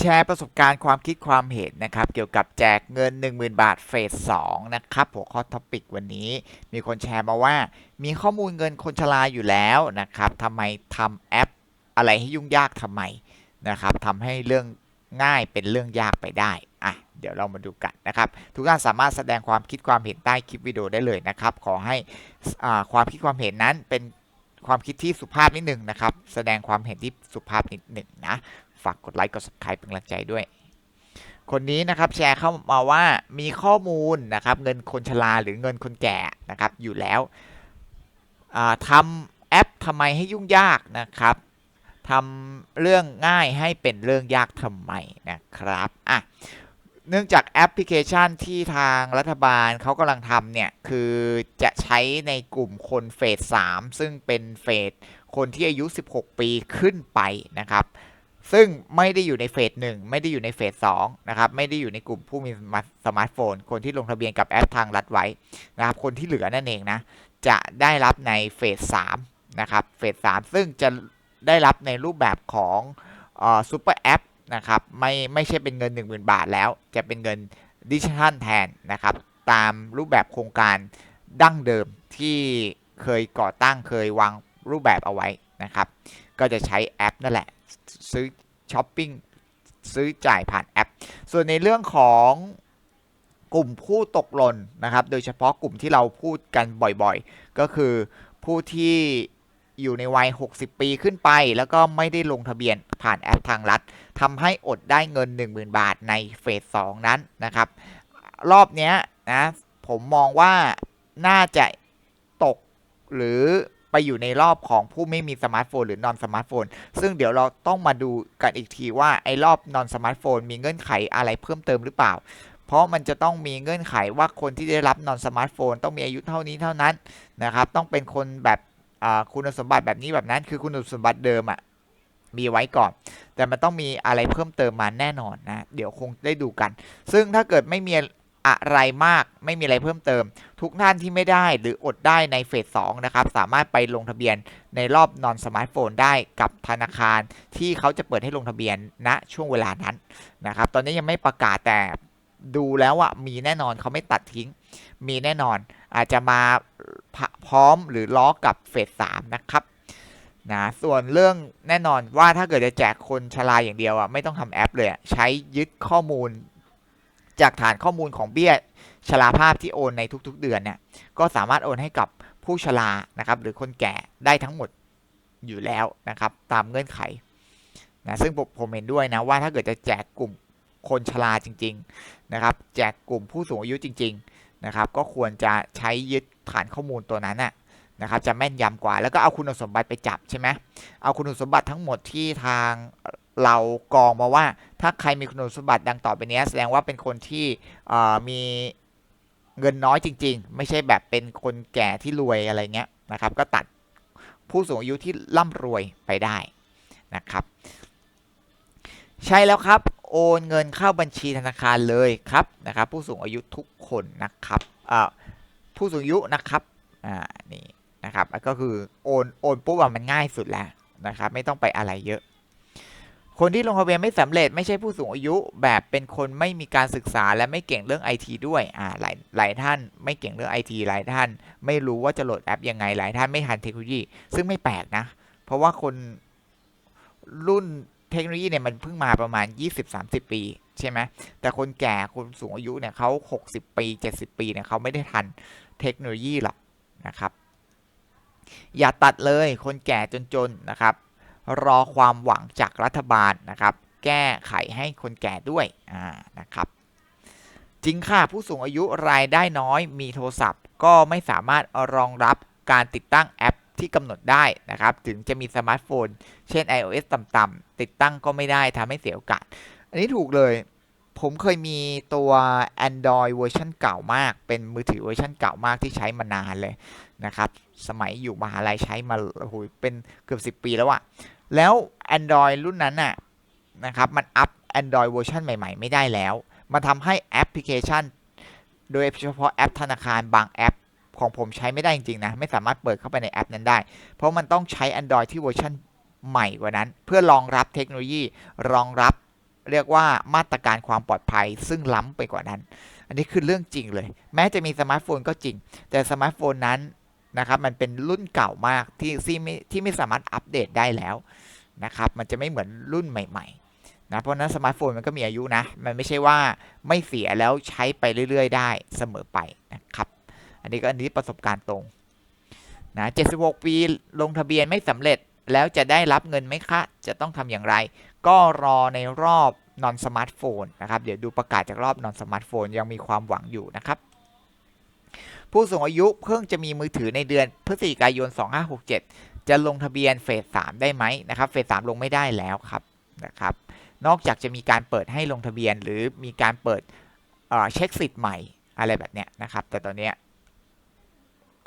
แชร์ประสบการณ์ความคิดความเห็นนะครับ เกี่ยวกับแจกเงิน 10,000 บาทเฟส2นะครับ หัวข้อท็อปิกวันนี้มีคนแชร์มาว่า มีข้อมูลเงินคนชราอยู่แล้วนะครับทำไมทำแอปอะไรให้ยุ่งยากทำไมนะครับทำให้เรื่องง่ายเป็นเรื่องยากไปได้อะเดี๋ยวเรามาดูกันนะครับ ทุกท่านสามารถแสดงความคิดความเห็นใต้คลิปวิดีโอได้เลยนะครับ ขอให้อ่าความคิดความเห็นนั้นเป็นความคิดที่สุภาพนิดหนึ่งนะครับ แสดงความเห็นที่สุภาพนิดหนึ่งนะากกดไลค์กด subscribe เป็นกำลังใจด้วย คนนี้นะครับแชร์เข้ามาว่ามีข้อมูลนะครับเงินคนชราหรือเงินคนแก่นะครับอยู่แล้วอ่าทำแอปทำไมให้ยุ่งยากนะครับทำเรื่องง่ายให้เป็นเรื่องยากทำไมนะครับอะเนื่องจากแอปพลิเคชันที่ทางรัฐบาลเขากำลังทำเนี่ย คือจะใช้ในกลุ่มคนเฟส3ซึ่งเป็นเฟสคนที่อายุ 16 ปีขึ้นไปนะครับ ซึ่งไม่ได้อยู่ในเฟสหนึ่งไม่ได้อยู่ในเฟสสองนะครับไม่ได้อยู่ในกลุ่มผู้มีสมาร์ทโฟน คนที่ลงทะเบียนกับแอปทางรัฐไว้นะครับคนที่เหลือนั่นเองนะจะได้รับในเฟสสามนะครับเฟสสามซึ่งจะได้รับในรูปแบบของซูเปอร์แอปนะครับไม่ไม่ใช่เป็นเงิน 10,000 บาทแล้ว จะเป็นเงินดิจิทัลแทนนะครับตามรูปแบบโครงการดั้งเดิมที่เคยก่อตั้งเคยวางรูปแบบเอาไว้นะครับ ก็จะใช้แอปนั่นแหละ ซื้อช้อปปิ้งซื้อจ่ายผ่านแอป ส่วนในเรื่องของกลุ่มผู้ตกหล่นนะครับ โดยเฉพาะกลุ่มที่เราพูดกันบ่อยๆ ก็คือผู้ที่อยู่ในวัย 60 ปีขึ้นไป แล้วก็ไม่ได้ลงทะเบียนผ่านแอปทางรัฐทำให้อดได้เงิน 10,000 บาทในเฟส 2 นั้นนะครับ รอบนี้นะผมมองว่าน่าจะตกหรือ ไปอยู่ในรอบของผู้ไม่มีสมาร์ทโฟนหรือนอนสมาร์ทโฟน ซึ่งเดี๋ยวเราต้องมาดูกันอีกทีว่าไอ้รอบนอนสมาร์ทโฟนมีเงื่อนไขอะไรเพิ่มเติมหรือเปล่า เพราะมันจะต้องมีเงื่อนไขว่าคนที่ได้รับนอนสมาร์ทโฟนต้องมีอายุเท่านี้เท่านั้นนะครับ ต้องเป็นคนแบบคุณสมบัติแบบนี้แบบนั้น คือคุณสมบัติเดิมอะ่ะมีไว้ก่อน แต่มันต้องมีอะไรเพิ่มเติมมาแน่นอนนะ เดี๋ยวคงได้ดูกัน ซึ่งถ้าเกิดไม่มี อะไรมากไม่มีอะไรเพิ่มเติม ทุกท่านที่ไม่ได้หรืออดได้ในเฟส2นะครับ สามารถไปลงทะเบียนในรอบนอนสมาร์ทโฟนได้กับธนาคาร ที่เขาจะเปิดให้ลงทะเบียนณนะช่วงเวลานั้นนะครับ ตอนนี้ยังไม่ประกาศแต่ดูแล้วว่ามีแน่นอนเขาไม่ตัดทิ้ง มีแน่นอน อาจจะมาพร้อมหรือล้อกับเฟส3นะครับนะส่วนเรื่องแน่นอนว่าถ้าเกิดจะแจกคนชราอย่างเดียวอะไม่ต้องทำแอปเลยใช้ยึดข้อมูล จากฐานข้อมูลของเบี้ยชราภาพที่โอนในทุกๆเดือนเนี่ยก็สามารถโอนให้กับผู้ชรานะครับหรือคนแก่ได้ทั้งหมดอยู่แล้วนะครับตามเงื่อนไขนะซึ่งผมเห็นด้วยนะว่าถ้าเกิดจะแจกกลุ่มคนชราจริงๆนะครับแจกกลุ่มผู้สูงอายุจริงๆนะครับก็ควรจะใช้ยึดฐานข้อมูลตัวนั้นนะนะครับจะแม่นยำกว่า แล้วก็เอาคุณสมบัติไปจับใช่ไหมเอาคุณสมบัติทั้งหมดที่ทาง เรากองมาว่าถ้าใครมีคุณสมบัติดังต่อไปนี้แสดงว่าเป็นคนที่มีเงินน้อยจริง ๆ ไม่ใช่แบบเป็นคนแก่ที่รวยอะไรเงี้ยนะครับ ก็ตัดผู้สูงอายุที่ร่ำรวยไปได้นะครับ ใช่แล้วครับโอนเงินเข้าบัญชีธนาคารเลยครับนะครับ ผู้สูงอายุทุกคนนะครับผู้สูงอายุนะครับอ่านี่นะครับก็คือโอนโอนปุ๊บมันง่ายสุดแล้วนะครับ ไม่ต้องไปอะไรเยอะ คนที่ลงทะเบียนไม่สำเร็จไม่ใช่ผู้สูงอายุ แบบเป็นคนไม่มีการศึกษาและไม่เก่งเรื่องไอทีด้วยอ่าหลายหลายท่านไม่เก่งเรื่องไอทีหลายท่าน ไม่รู้ว่าจะโหลดแอปยังไงหลายท่านไม่ทันเทคโนโลยี ซึ่งไม่แปลกนะ เพราะว่าคนรุ่นเทคโนโลยีเนี่ยมันเพิ่งมาประมาณ 20-30 ปี ใช่ไหมแต่คนแก่คนสูงอายุเนี่ยเขา60 ปี 70 ปีเนี่ยเขาไม่ได้ทันเทคโนโลยีหรอกนะครับ อย่าตัดเลยคนแก่จนๆนะครับ รอความหวังจากรัฐบาลนะครับ แก้ไขให้คนแก่ด้วยนะครับ จริงค่ะผู้สูงอายุรายได้น้อยมีโทรศัพท์ ก็ไม่สามารถรองรับการติดตั้งแอปที่กำหนดได้นะครับ ถึงจะมีสมาร์ทโฟน เช่น iOS ต่ำๆติดตั้งก็ไม่ได้ทำให้เสียโอกาส อันนี้ถูกเลย ผมเคยมีตัว Android เวอร์ชันเก่ามาก เป็นมือถือเวอร์ชันเก่ามากที่ใช้มานานเลย นะครับ สมัยอยู่มหาลัยใช้มาโอ้โหเป็นเกือบ 10 ปีแล้วอะแล้ว Android รุ่นนั้นน่ะนะครับมันอัพ Android เวอร์ชันใหม่ ๆ ไม่ได้แล้ว มันทำให้แอปพลิเคชัน โดยเฉพาะแอปธนาคารบางแอปของผมใช้ไม่ได้จริง ๆ นะ ไม่สามารถเปิดเข้าไปในแอปนั้นได้ เพราะมันต้องใช้ Android ที่เวอร์ชันใหม่กว่านั้น เพื่อรองรับเทคโนโลยีรองรับเรียกว่ามาตรการความปลอดภัยซึ่งล้ำไปกว่านั้น อันนี้คือเรื่องจริงเลย แม้จะมีสมาร์ทโฟนก็จริง แต่สมาร์ทโฟนนั้น นะครับมันเป็นรุ่นเก่ามากที่ที่ไม่ที่ไม่สามารถอัปเดตได้แล้วนะครับมันจะไม่เหมือนรุ่นใหม่ๆนะเพราะนั้นสมาร์ทโฟนมันก็มีอายุนะ มันไม่ใช่ว่าไม่เสียแล้วใช้ไปเรื่อยๆ ได้เสมอไปนะครับ อันนี้ก็อันนี้ประสบการณ์ตรงนะ76 ปีลงทะเบียนไม่สำเร็จแล้วจะได้รับเงินไหมคะ จะต้องทำอย่างไร ก็รอในรอบนอนสมาร์ทโฟนนะครับ เดี๋ยวดูประกาศจากรอบนอนสมาร์ทโฟนยังมีความหวังอยู่นะครับ ผู้สูงอายุเพิ่งจะมีมือถือในเดือนพฤศจิกายน 2567 จะลงทะเบียนเฟส 3 ได้ไหมนะครับเฟส 3 ลงไม่ได้แล้วครับนะครับ นอกจากจะมีการเปิดให้ลงทะเบียน หรือมีการเปิดเอ่อเช็คสิทธิ์ใหม่อะไรแบบเนี้ยนะครับ แต่ตอนเนี้ย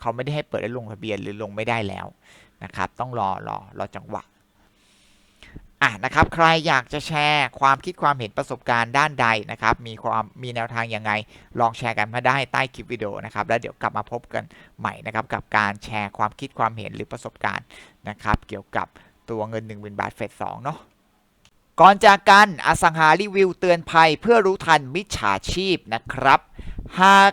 เขาไม่ได้ให้เปิดให้ลงทะเบียนหรือลงไม่ได้แล้วนะครับ ต้องรอรอรอจังหวะ อะนะครับใครอยากจะแชร์ความคิดความเห็นประสบการณ์ด้านใดนะครับ มีความมีแนวทางยังไง ลองแชร์กันมาได้ใต้คลิปวิดีโอนะครับ แล้วเดี๋ยวกลับมาพบกันใหม่นะครับ กับการแชร์ความคิดความเห็นหรือประสบการณ์นะครับ เกี่ยวกับตัวเงิน1 0,000บาทเฟส2เนาะก่อนจากกันอสังหารีวิวเตือนภัยเพื่อรู้ทันมิจฉาชีพนะครับ หาก